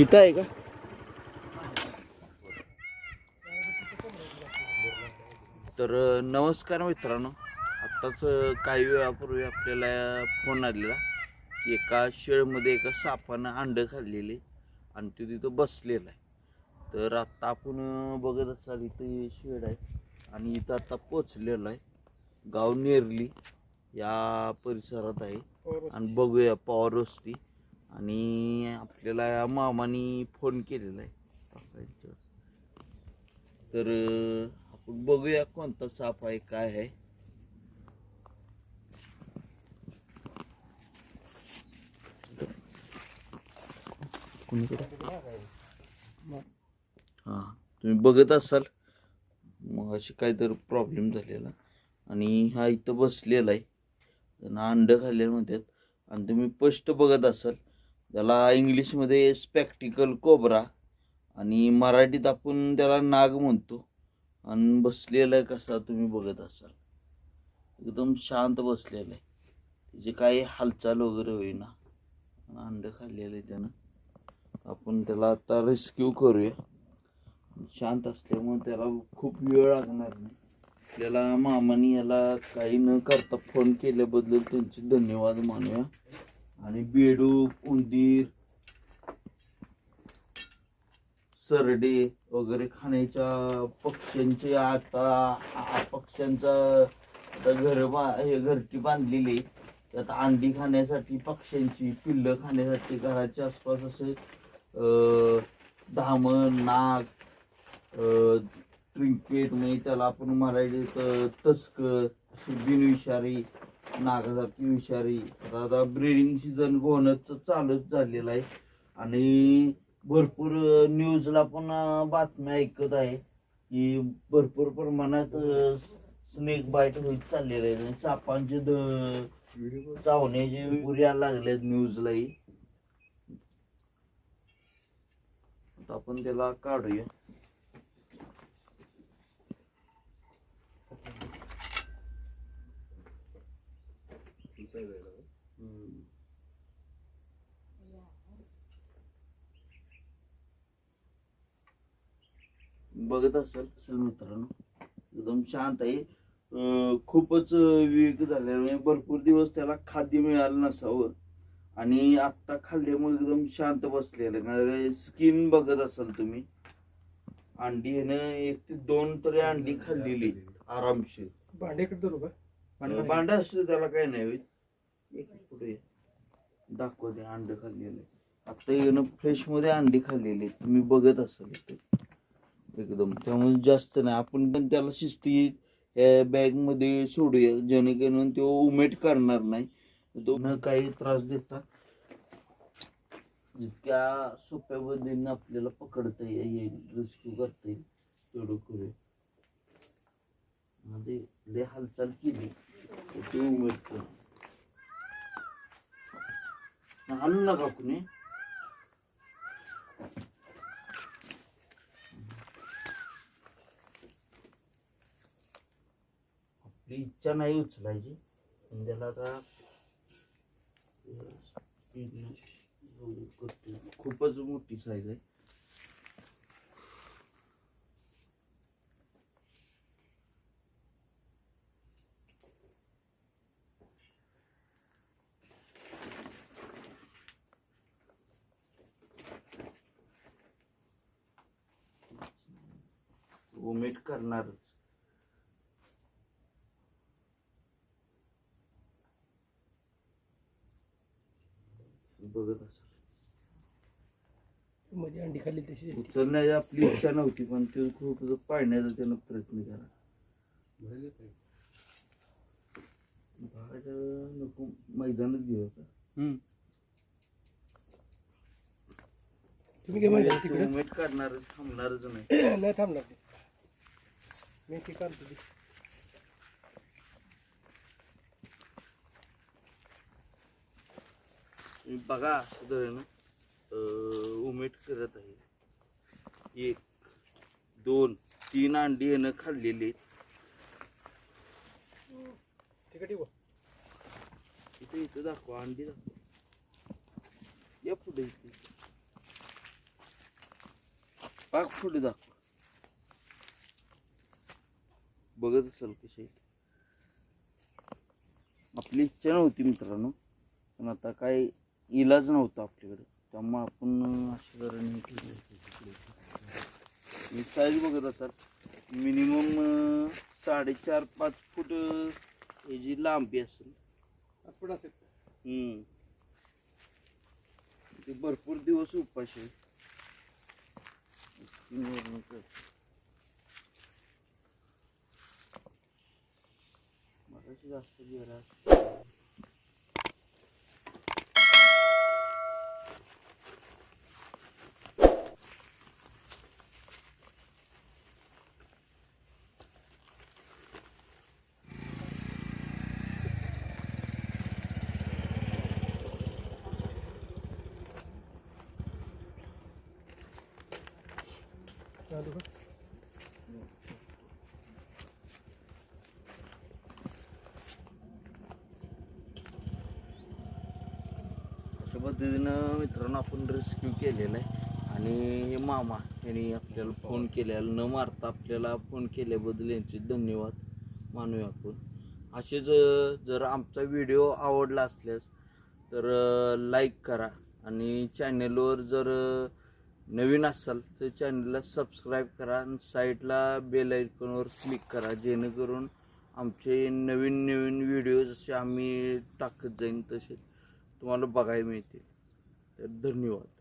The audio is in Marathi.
इथं आहे का? तर नमस्कार मित्रांनो. आत्ताच काही वेळापूर्वी आपल्याला फोन आलेला की एका शेळमध्ये एका सापानं अंड खाल्लेले आणि तो तिथं बसलेला आहे. तर आत्ता आपण बघत असाल इथं शेड आहे आणि इथं आता पोचलेलं आहे. गाव नेरली या परिसरात आहे. आणि बघूया पॉवर वस्ती. आणि आपल्याला या मामानी फोन केलेला आहे. तर आपण बघूया कोणता साप आहे काय आहे. हा तुम्ही बघत असाल. मग अशी काहीतरी प्रॉब्लेम झालेला. आणि हा इथं बसलेला आहे. त्यांना अंड खाल्लेलं म्हणतात आणि तुम्ही स्पष्ट बघत असाल. त्याला इंग्लिशमध्ये स्पॅक्टिकल कोबरा आणि मराठीत आपण त्याला नाग म्हणतो. आणि बसलेला आहे कसा तुम्ही बघत असाल. एकदम शांत बसलेला आहे. त्याची काही हालचाल वगैरे होईना. अंडं खाल्लेलं आहे त्यानं. आपण त्याला आता रेस्क्यू करूया. शांत असल्यामुळे त्याला खूप वेळ लागणार नाही. आपल्याला मामानी याला काही न करता फोन केल्याबद्दल त्यांचे धन्यवाद मानूया. आणि बेडूक उंदीर सरडे वगैरे खाण्याच्या पक्ष्यांचे आता पक्ष्यांचा आता घर बा हे घरटी बांधलेली त्यात अंडी खाण्यासाठी पक्ष्यांची पिल्लं खाण्यासाठी घराच्या आसपास असे धामण नाग ट्रिंकेट म्हणजे त्याला आपण मराठीत तस्कर अशी बिनविषारी नागजाती विषारी. आता आता ब्रिडिंग सीझन होणंच चालूच झालेलं आहे. आणि भरपूर न्यूजला पण बातम्या ऐकत आहे की भरपूर प्रमाणात स्नेक बाईट होत चाललेलं आहे. आणि सापांचे द चावण्याचे पुऱ्या लागल्यात न्यूजलाही आता आपण त्याला काढूया. बघत असाल असेल मित्रांनो. एकदम शांत आहे अं, खूपच विवेक म्हणजे भरपूर दिवस त्याला खाद्य मिळालं नसावं. आणि आत्ता खाल्ल्यामुळे एकदम शांत बसलेलं स्किन बघत असाल तुम्ही. अंडी ह्यानं एक ते दोन तरी अंडी खाल्लेली आरामशीर. भांडेकडे धरू का? भांडा असतो त्याला काय नाही होईल एक पुढे दाखवा अंड खाल्लेले. आता येणं फ्रेशमध्ये अंडी खाल्लेली तुम्ही बघत असाल एकदम. त्यामुळे जास्त नाही. आपण पण त्याला शिस्ती बॅगमध्ये सोडूया. जेणेकरून तो उमेट करणार नाही. तो न काही त्रास देता जितक्या सोप्या पद्धतीने आपल्याला पकडता येईल रेस्क्यू करता येईल तेवढं करूया मध्ये लय हालचाल केली तर ते उमेद कर आणू नका कुणी आपली इच्छा नाही उचलायची. पण त्याला आता खूपच मोठी साईज आहे. उमेट करणारच. बघत असेल मध्ये अंडी खाल्ली तशी. उचलण्याची आपली इच्छा नव्हती पण ते खूप पाळण्याचा त्यानं प्रयत्न केला. बाहेर नको मैदानात घेऊ आता तुम्ही तिकडे. उमेट काढणारच थांबणारच नाही. नाही थांबणार ते. मी ती काढतो तुम्ही बघा सुधारण उमेट करत आहे. एक दोन तीन अंडी यानं खाल्लेली. इथे इथं दाखवा अंडी दाखवा. या पुढे इथे. पाक पुढे दाखव. बघत असाल कसे आपली इच्छा नव्हती मित्रांनो. पण आता काय इलाज नव्हता आपल्याकडे. त्यामुळे आपण अशा केलं मी साईज बघत असाल मिनिमम साडेचार पाच फूट याची लांबी असेल. आपण असेल. हम्म. ते भरपूर दिवस उपाशी जास्त अशा पद्धतीनं मित्रांनो आपण रेस्क्यू केलेला आहे. आणि हे मामा यांनी आपल्याला फोन केलेला न मारता आपल्याला फोन केल्याबद्दल यांचे धन्यवाद. मानूया आपण. असेच जर आमचा व्हिडिओ आवडला असल्यास तर लाईक करा. आणि चॅनेलवर जर नवीन असाल तर चॅनलला सबस्क्राईब करा आणि साईडला बेल आयकॉनवर क्लिक करा जेणेकरून आमचे नवीन नवीन व्हिडिओ जसे आम्ही टाकत जाईन तसे तुम्हाला बघायला मिळतील. तर धन्यवाद.